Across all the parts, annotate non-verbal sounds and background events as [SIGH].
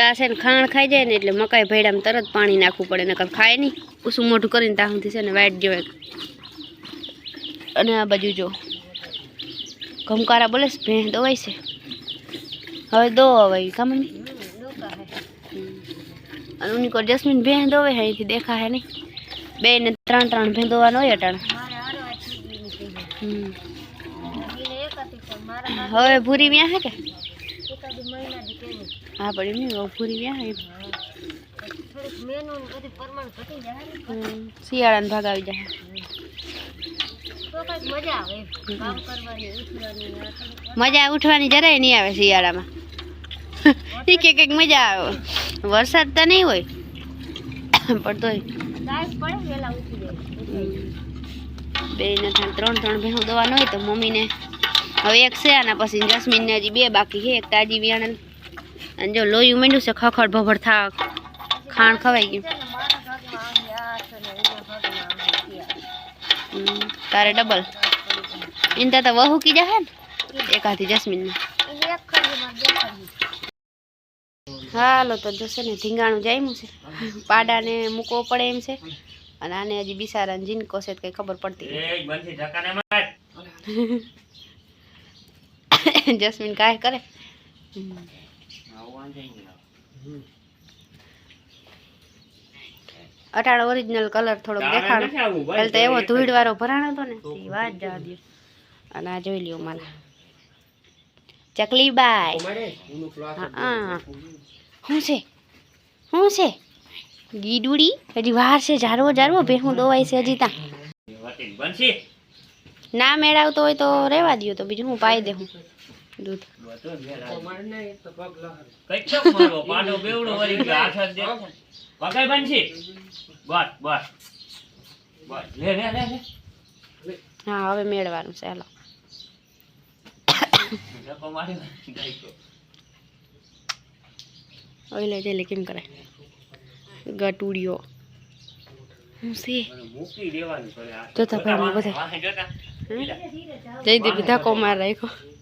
આ છે ને ખાણ ખાઈ જાય ને એટલે મકાઈ ભેડામાં તરત પાણી નાખવું પડે, નકર ખાય નહીં. ઉસું મોઢું કરીને ત્યાં સુધી છે ને વાઈટ જેવાય અને આ બાજુ જો. ઘમકારા બોલે છે ભેં દવાય છે. હવે દો હવે કા મમ્મી? અને ઉની કોઈ જસ્મીન ભેં દોવે હે અહીંથી દેખા હે નહીં. બે ને ત્રણ ત્રણ ભેં દોવાનો હોય અટાણ. હવે ભૂરી વ્યા હે કે? હા પણ એમ નહીં હવે ભૂરી વ્યા શિયાળાનો ભાગ આવી જાય. મજા ઉઠવાની જરાય નહીં આવે શિયાળામાં. એ કે કંઈક મજા આવે. વરસાદ તો નહીં હોય પણ તોય. બે ને ત્રણ ત્રણ ત્રણ ભેહું દવાનો હોય તો મમ્મીને. હવે એક છે આના પછી જસ્મીનને હજી બે બાકી છે. એક તાજી બિયાણે અને જો લોહી માંડ્યું છે ખખડ ભભર થા ખાણ ખવાઈ ગયું. તારે ડબલ ઇનતા તો વહુ કી જાહે ને? એકાથી જસ્મીનને. હાલો તો જશે ને ધીંગાણું જામ્યું છે. પાડાને મૂકવો પડે એમ છે. અને આને હજી બિસારાને જીનકો છે કઈ ખબર પડતી જસ્મીન કાંઈ કરે? હમ. અટાણો ઓરિજિનલ કલર થોડોક દેખાડો. એટલે તો એવો ધૂળ વાળો ભરાણ હતો ને એ વાત જવા દે અને આ જોઈ લ્યો મને ચકલી બાય હા શું છે? શું છે? ગીડુડી? હજી વાર છે જારવો જારવો ભેહું દોવાય છે હજી ત્યાં. ના મેળવતો હોય તો રહેવા દ્યો તો બીજું હું પાઈ દેવું દૂધ. હા હવે મેળવાનું છે હાલો. ઓઈલે લે કેમ કરે? ગટુડિયો. હું છે? જોતા ભાઈ બધા જયદીપ ધક્કો માર રાખ્યો.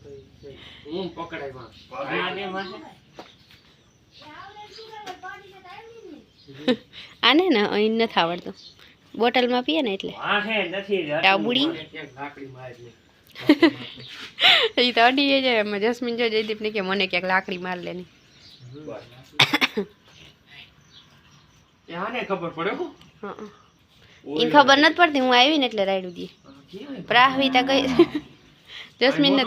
આને ને અહીં નથી આવડતું. બોટલમાં પીએ ને એટલે. ટાબુડી. એ તો અડી જાય એમાં જસ્મીન જો જયદીપ ને કે મને ક્યાંક લાકડી માર લેની. ખબર પડે હો. ખબર નથી પડતી. હું આવી ને એટલે રાયડું દઈએ. પ્રાહવિતા ગઈ. જસ્મીન ને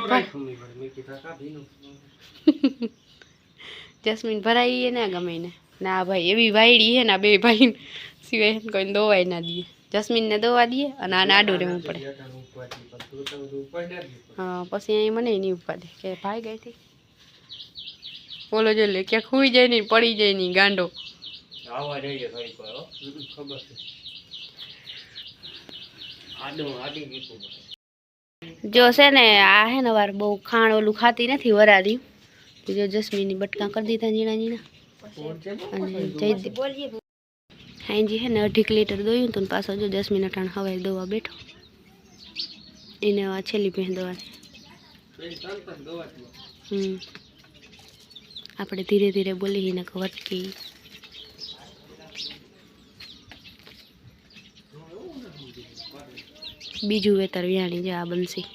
જસ્મીન [LAUGHS] ભરાઈ ના ગમે ને. ના ભાઈ એવી વાયડી હે ના બે ભાઈ સિવાય કોઈને દોવાય ના દઈએ જસ્મીન ને દોવા દઈએ અને આ નાડું રહેવું પડે. હા પછી અહીં મને નહીં ઉપાડે કે ભાઈ ગઈ હતી. બોલો જો લે ક્યાંક હુઈ જાય નહીં પડી જાય નહીં ગાંડો. જોઈએ વાર ખબર છે. આડું આડી ગીતું જો છે ને, આ હે ને વાર બહુ ખાણ ઓલું ખાતી નથી વરાળી. જો જસ્મીનની બટકા કરી દીધા ઝીણા ઝીણા. અને જયદીપ હાંજી હે ને અઢીક લીટર દોયું તો પાછો જો જસ્મીન અટાણ હવાઈ દોવા બેઠો. એને આ છેલ્લી ભેં દવા છે હમ. આપણે ધીરે ધીરે બોલી ને વટકી બીજું વેતર વ્યાણી જે આ બનશી.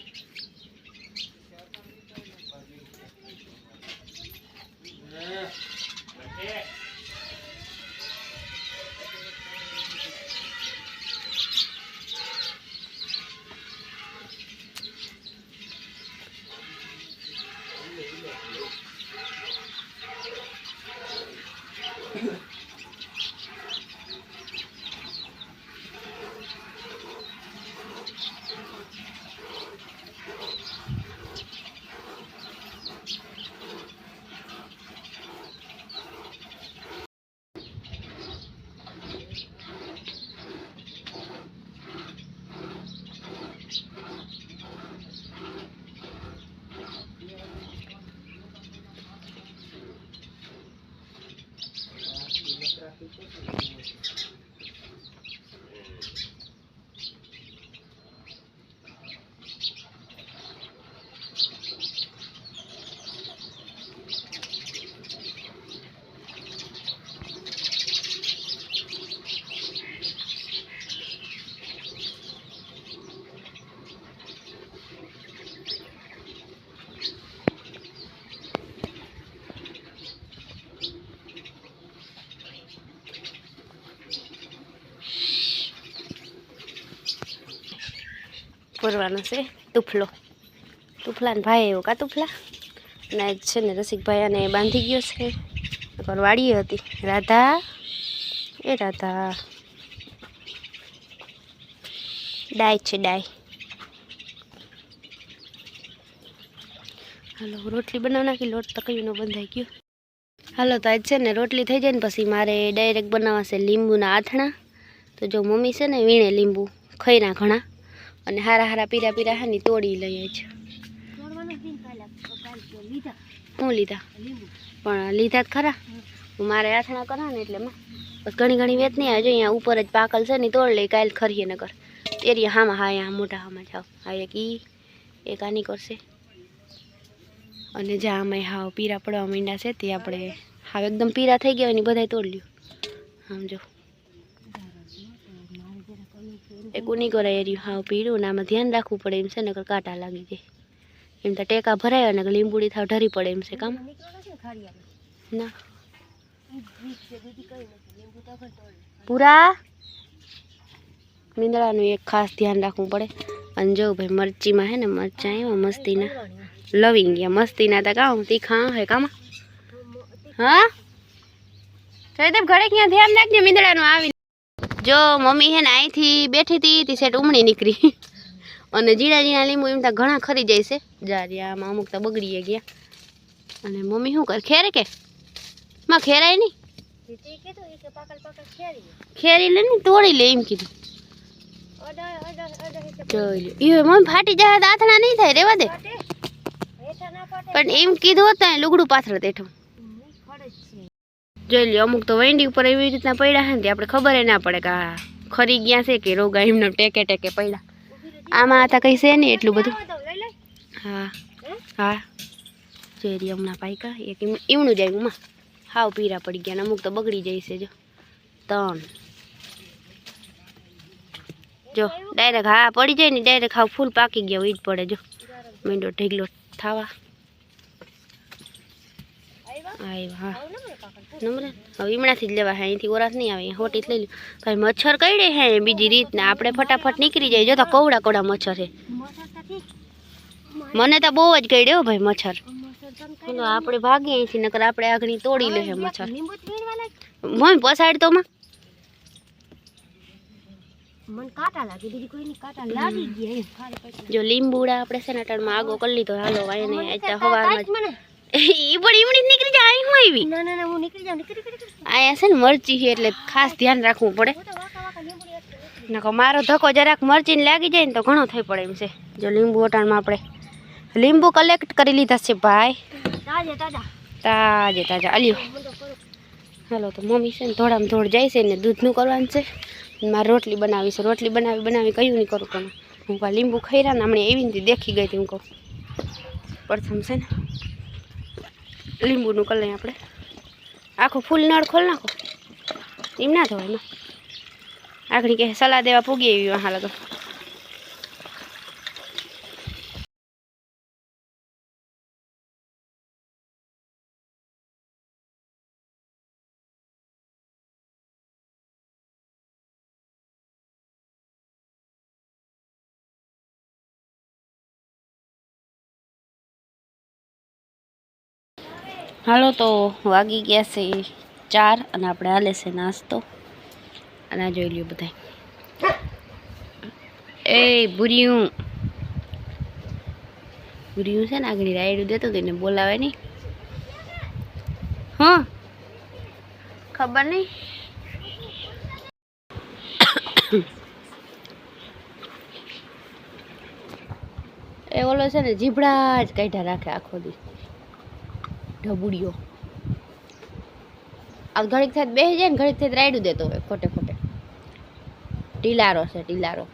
ભરવાનો છે. તુફલો. તુફલાને ભાઈ એવો કા તુફલા? અને છે ને રસિકભાઈ આને બાંધી ગયો છે. વાડીએ હતી. રાધા? એ રાધા. ડાય છે, ડાય. હાલો, રોટલી બનાવી નાખી, લોટ તકલીનો બંધાઈ ગયો. હાલો, તો આજ છે ને રોટલી થઈ જાય ને પછી મારે ડાયરેક્ટ બનાવવા છે લીંબુના આથણા. તો જો મમ્મી છે ને વીણે લીંબુ ખૈરા ઘણા. અને હારા હારા પીરા પીરા હા ને તોડી લઈએ છે હું લીધા? પણ લીધા જ ખરા. મારે આથણા કરા ને એટલે માં. બસ ઘણી ઘણી વેચ નહીં આવે અહીંયા ઉપર જ પાકલ છે ને તોડ લઈ કાલ ખરીએ ન કર એરિયા હામાં હા અહીંયા મોટા હામાં જાઓ. હા એક ઈ એક આની કરશે. અને જ્યાં અમે હાવ પીરા પડવા માંડ્યા છે તે આપણે હાવ એકદમ પીરા થઈ ગયા હોય ને બધાય તોડ લ્યો. આમ જો. કુની કરાય એર્યું હાવ પીળું આમાં ધ્યાન રાખવું પડે એમ છે, નકર કાંટા લાગી જાય. એમ તો ટેકા ભરાય અને લીંબુડી થાવ ઢરી પડે એમ છે, કામ. ના. પૂરા? મીંદડાનું એક ખાસ ધ્યાન રાખવું પડે. અને જો ભાઈ, મરચીમાં હે ને, મરચાં એવા મસ્તીના. લવિંગ ગયા, મસ્તીના તા કામ, તીખા હે કામ. હા? જયદેવ, ઘરે ક્યાં ધ્યાન રાખજે મીંદડાનું આવી જો મમ્મી હે ને અહીંથી બેઠી હતી તે સેટ ઉમણી નીકળી. અને જીણા જીણા લીંબુ એમ ત્યાં ઘણા ખરી જાય છે. જારિયામાં આમાં અમુક તો બગડી ગયા. અને મમ્મી શું કરે? ખેરે કે? માં ખેરાય નહીં? ખેરી લે. ને તોડી લે એમ કીધું. જોઈ મમ્મી ફાટી જાય દાંતણા નહીં થાય રેવા દે. પણ એમ કીધું હતું લુગડું પાથર દેઠું જોઈ લઈએ અમુક તો વેંડી ઉપર એવી રીતના પડ્યા છે ને આપણે ખબર ના પડે કે આ ખરી ગયા છે કે રોગા એમને ટેકે ટેકે પડ્યા. આમાં હતા કંઈ છે નહીં એટલું બધું. હા હા. જોઈ હમણાં પાયકા એક ઈમણું જાય એમાં હાવ પીરા પડી ગયા અમુક તો બગડી જાય છે, જો. ત્રણ. જો ડાયરેક્ટ હા, પડી જાય ને ડાયરેક્ટ હાવ ફૂલ પાકી ગયા હોય જ પડે, જો. મીંડો ઢીગલો થાવા. આવ્યો હા. હવે જ લેવા હે અહીંથી ઓરાસ નહીં આવે હોટી લઈ લ્યો. કાંઈ મચ્છર કઈડે હે બીજી રીતના? આપણે ફટાફટ નીકળી જાય જો તો કવડા કવડા મચ્છર છે. મને તો બહુ જ કઈડ્યો ભાઈ મચ્છર. ચલો આપણે ભાગીએ અહીંથી નકર આપણે આગળ તોડી લે મચ્છર. મમ્મી પસાડ તો માં. જો લીંબુડા આપણે છે ને આગો કરી લીધો હાલો વાયને અત્યારે હવારમાં ઈ પણ જ નીકળી જાય અહીં હું આવી? અહીંયા છે ને મરચી છે એટલે ખાસ ધ્યાન રાખવું પડે. નકો મારો ધક્કો જરાક મરચીને લાગી જાય ને તો ઘણો થઈ પડે એમ છે. જો લીંબુ વટાણમાં આપણે લીંબુ કલેક્ટ કરી લીધા છે ભાઈ. તાજે તાજા. અલ્યો હાલો તો મમ્મી છે ને ધોળામાં ધોળ જાય છે ને દૂધનું કરવાનું છે. મારે રોટલી બનાવી છે. રોટલી બનાવી બનાવી કયું નહીં કરું તમે હું લીંબુ ખાઈ ને હમણાં એવી રીતે દેખી ગઈ હતી હું કહું. પ્રથમ છે ને લીંબુનું કલર આપણે. આખું ફૂલ નળ ખોલ નાખો. એમ ના થવાય એમાં. આખડી કે સલાહ દેવા પૂગી એવી હાલ લગો હાલો તો વાગી ગયા છે ચાર અને આપણે હાલે છે નાસ્તો. અને આ જોઈ લ્યો બધા એ ભૂર્યું. ભૂર્યું છે ને આગળ રાયડું દેતું તેને બોલાવે નહીં. હા? ખબર નહીં? એ ઓલો છે ને જીભડા જ કાઢ્યા રાખે આખો દી. ઢબુડીઓ આ ઘડીક થાય બેસી જાય ને ઘડીક થાય રાયડું દેતો હોય, ખોટે ખોટે. ટીલારો છે ટીલારો